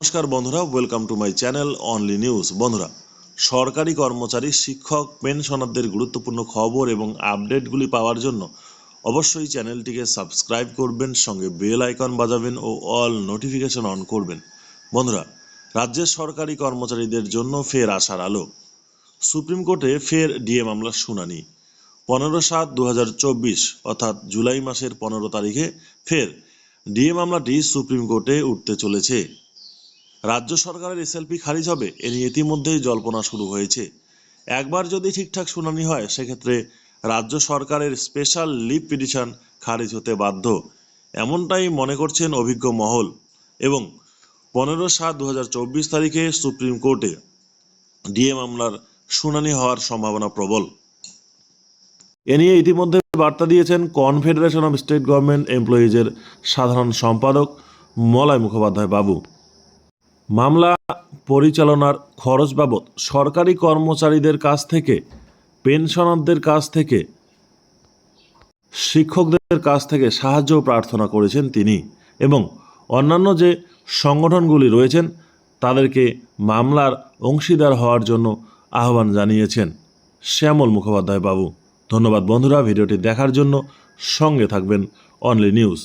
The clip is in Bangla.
নমস্কার বন্ধুরা welcome to my channel only news বন্ধুরা, সরকারি কর্মচারী, শিক্ষক পেনশনারদের গুরুত্বপূর্ণ খবর এবং আপডেটগুলি পাওয়ার জন্য অবশ্যই চ্যানেলটিকে সাবস্ক্রাইব করবেন, সঙ্গে বেল আইকন বাজাবেন ও অল নোটিফিকেশন অন করবেন। বন্ধুরা, রাজ্যের সরকারি কর্মচারীদের জন্য ফের আসার আলো। সুপ্রিম কোর্টে ফের ডিএ মামলার শুনানি। পনেরো সাত দু অর্থাৎ জুলাই মাসের পনেরো তারিখে ফের ডিএ মামলাটি সুপ্রিম কোর্টে উঠতে চলেছে। রাজ্য সরকারের এসএলপি খারিজ হবে এ নিয়ে ইতিমধ্যেই জল্পনা শুরু হয়েছে। একবার যদি ঠিকঠাক শুনানি হয়, সেক্ষেত্রে রাজ্য সরকারের স্পেশাল লিভ পিটিশন খারিজ হতে বাধ্য। এমনটাই মনে করছেন অভিজ্ঞ মহল এবং পনেরো সাত দু তারিখে সুপ্রিম কোর্টে। ডিএ মামলার শুনানি হওয়ার সম্ভাবনা প্রবল। এ নিয়ে ইতিমধ্যে বার্তা দিয়েছেন কনফেডারেশন অফ স্টেট গভর্নমেন্ট এমপ্লয়িজের সাধারণ সম্পাদক মলয় মুখোপাধ্যায় বাবু। মামলা পরিচালনার খরচ বাবদ সরকারি কর্মচারীদের কাছ থেকে, পেনশনারদের কাছ থেকে, শিক্ষকদের কাছ থেকে সাহায্য প্রার্থনা করেছেন তিনি এবং অন্যান্য যে সংগঠনগুলি রয়েছেন, তাদেরকে মামলার অংশীদার হওয়ার জন্য আহ্বান জানিয়েছেন শ্যামল মুখোপাধ্যায় বাবু। ধন্যবাদ বন্ধুরা, ভিডিওটি দেখার জন্য সঙ্গে থাকবেন অনলি নিউজ।